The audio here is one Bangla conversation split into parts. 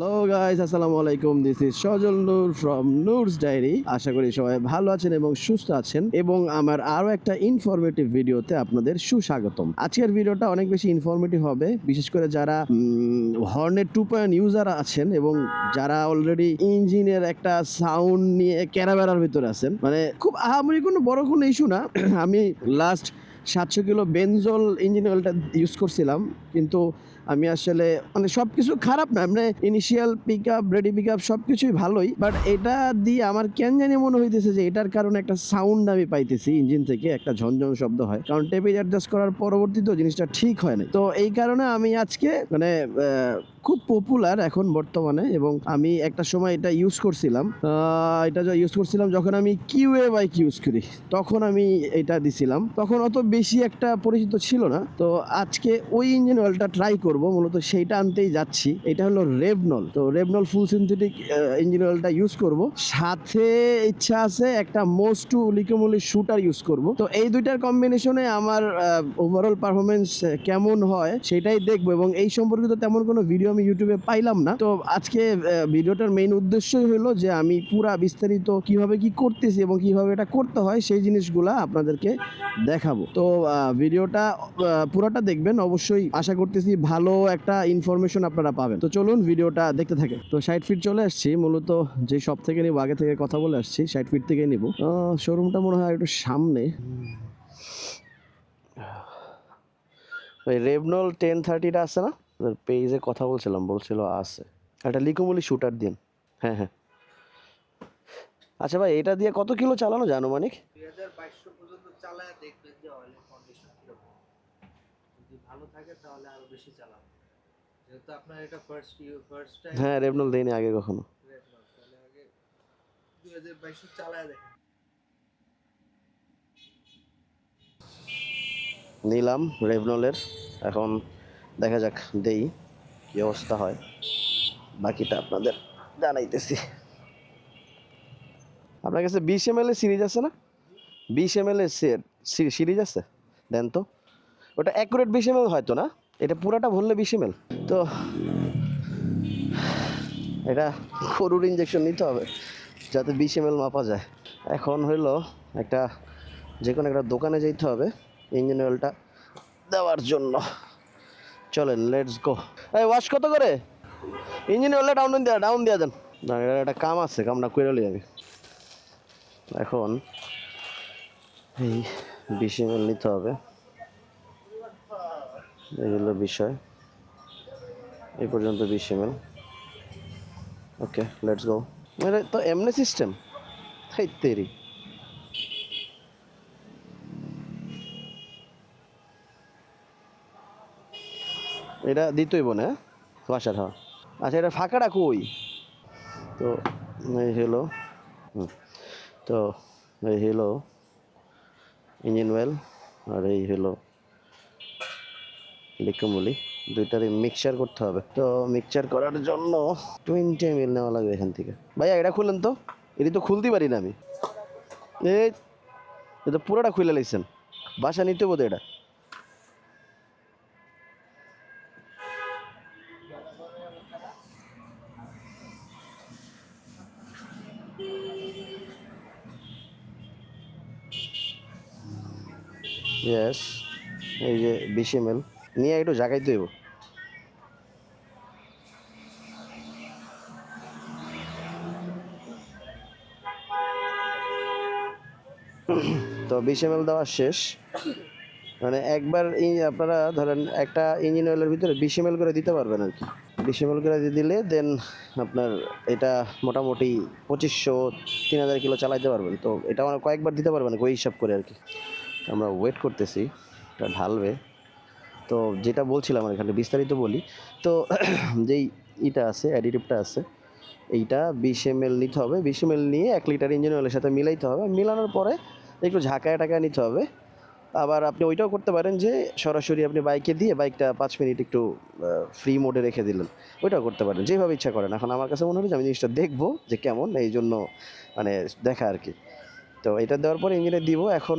হ্যালো গাইস আসসালামু আলাইকুম। This is Sajal Noor from Noor's diary আশা করি সবাই ভালো আছেন এবং সুস্থ আছেন। এবং আমার আরও একটা ইনফরমেটিভ ভিডিওতে আপনাদের সুস্বাগতম। আজকের ভিডিওটা অনেক বেশি ইনফরমেটিভ হবে। বিশেষ করে যারা হর্নের টু পয়েন্ট ইউজার আছেন এবং যারা অলরেডি ইঞ্জিনের একটা সাউন্ড নিয়ে ক্যারাবেরার ভিতরে আছেন। মানে খুব আহামরি কোনো বড় কোনো ইস্যু না। আমি লাস্ট সাতশো কিলো বেনজল ইঞ্জিন অয়েলটা ইউজ করছিলাম, কিন্তু আমি আসলে মানে সব কিছু খারাপ না মানে initial pick up ready pick up সব কিছুই ভালোই বাট এটা দিয়ে আমার কেন জানি মনে হইতেছে যে এটার কারণে একটা সাউন্ড আমি পাইতেছি ইঞ্জিন থেকে, একটা ঝনঝন শব্দ হয়। কারণ টেপেজ অ্যাডজাস্ট করার পরবর্তীতেও জিনিসটা ঠিক হয় না তো এই কারণে আমি আজকে মানে খুব পপুলার এখন বর্তমানে, এবং আমি একটা সময় এটা ইউজ করছিলাম। এটা ইউজ করছিলাম, যখন আমি কিউএ বাইক ইউজ করি, তখন আমি এটা দিছিলাম। তখন অত বেশি একটা পরিচিত ছিল না। তো আজকে ওই ইঞ্জিন অয়েলটা ট্রাই করব, মূলত সেইটা আনতেই যাচ্ছি। এটা হলো রেবনল তো রেবনল ফুল সিনথেটিক ইঞ্জিন অয়েলটা ইউজ করব। সাথে ইচ্ছা আছে একটা মোস্ট টু লিকোমলি শুটার ইউজ করব। তো এই দুইটার কম্বিনেশনে আমার ওভারঅল পারফরমেন্স কেমন হয় সেটাই দেখব এবং এই সম্পর্কিত তেমন কোনো ভিডিও আমি ইউটিউবে পাইলাম না। তো আজকে ভিডিওটার মেইন উদ্দেশ্যই হলো যে আমি পুরা বিস্তারিত কীভাবে কি করতেছি এবং কীভাবে এটা করতে হয় সেই জিনিসগুলা আপনাদেরকে দেখাবো। তো ভিডিওটা পুরোটা দেখবেন। অবশ্যই আশা করতেছি ভালো একটা ইনফরমেশন আপনারা পাবেন। তো চলুন ভিডিওটা দেখতে থাকেন। তো ষাট ফিট চলে আসছি। মূলত যে সব থেকে নিব, আগে থেকে কথা বলে আসছি। ষাট ফিট থেকে নিব। শোরুমটা মনে হয় একটু সামনে। ওই রেভনল টেন থার্টিটা আছে না? পেজে কথা বলছিলাম, বলছিল আছে। একটা লিকুমলি শুটার দিন। হ্যাঁ হ্যাঁ। আচ্ছা ভাই এটা দিয়ে কত কিলো চালানো জানো মানিক হ্যাঁ রেভনল দেয়নি আগে কখনো। নিলাম রেভনলের এখন দেখা যাক দেই কি অবস্থা হয়। বাকিটা আপনাদের জানাইতেছি। আপনার কাছে বিশ এম এল সিরিজ আছে না? বিশ এম এল সিরিজ আছে? দেন তো। ওটা অ্যাকুরেট বিশ এম এল হয়তো না? এটা পুরাটা ভরলে বিশ এম তো এটা গরুর ইঞ্জেকশন নিতে হবে, যাতে বিশ এম মাপা যায়। এখন হইল একটা যে কোনো একটা দোকানে যেতে হবে ইঞ্জিন অয়েলটা দেওয়ার জন্য। চলেন লেটস গো এই ওয়াশ কত করে? ইঞ্জিন অয়েলটা ডাউন দেওয়া ডাউন দেওয়া দেন। না, এটা একটা কাম আছে, কামটা করে আমি এখন এই বিশ এম নিতে হবে। এগুলো বিষয়। এই পর্যন্ত বিশ এম ওকে লেটস গো এটা তো এমনি সিস্টেম তেরি। এটা দিতই বোনে বাসার হ্যাঁ আচ্ছা এটা ফাঁকা ফাঁকাটা কই? তো এই হলো হুম, তো, এই হলো ইঞ্জিন ওয়েল আর এই হলো লিকুমলি দুইটারই মিক্সচার করতে হবে। তো মিক্সচার করার জন্য টোয়েন্টি এম নেওয়া লাগবে এখান থেকে। ভাইয়া, এটা খুললেন তো? এটি তো খুলতে পারি না আমি। এই এটা পুরোটা খুলে লাইছেন। বাসা নিতে বোধ এটা। ইয়েস এই যে বিশ এম এল নিয়ে একটু জাগাইতে হইব। তো বিশ এম এল দেওয়া শেষ। মানে একবার আপনারা ধরেন একটা ইঞ্জিন অয়েলের ভিতরে বিশ এম এল করে দিতে পারবেন আর কি। বিশ এম এল করে দিলে দেন আপনার এটা মোটামুটি পঁচিশশো, তিন হাজার কিলো চালাইতে পারবেন। তো এটা মানে কয়েকবার দিতে পারবেন ওই হিসাব করে আর কি। আমরা ওয়েট করতেছি এটা ঢালবে। তো যেটা বলছিলাম আর এখানে বিস্তারিত বলি। তো যেই ইটা আছে অ্যাডিটিভটা আছে, এইটা বিশ এম এল নিতে হবে। বিশ এম এল নিয়ে এক লিটার ইঞ্জিন অয়েলের সাথে মিলাইতে হবে। মিলানোর পরে একটু ঝাঁকায় টাকায় নিতে হবে। আবার আপনি ওইটাও করতে পারেন যে, সরাসরি আপনি বাইকে দিয়ে বাইকটা পাঁচ মিনিট একটু ফ্রি মোডে রেখে দিলেন। ওইটাও করতে পারেন, যেভাবে ইচ্ছা করেন। এখন আমার কাছে মনে হলো যে, আমি জিনিসটা দেখব যে কেমন এই জন্য মানে দেখা আর কি। তো এটা দেওয়ার পরে ইঞ্জিনে দিব। এখন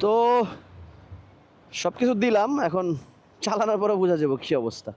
তো সব কিছু দিলাম এখন চালানোর পরে বোঝা যাব কি অবস্থা।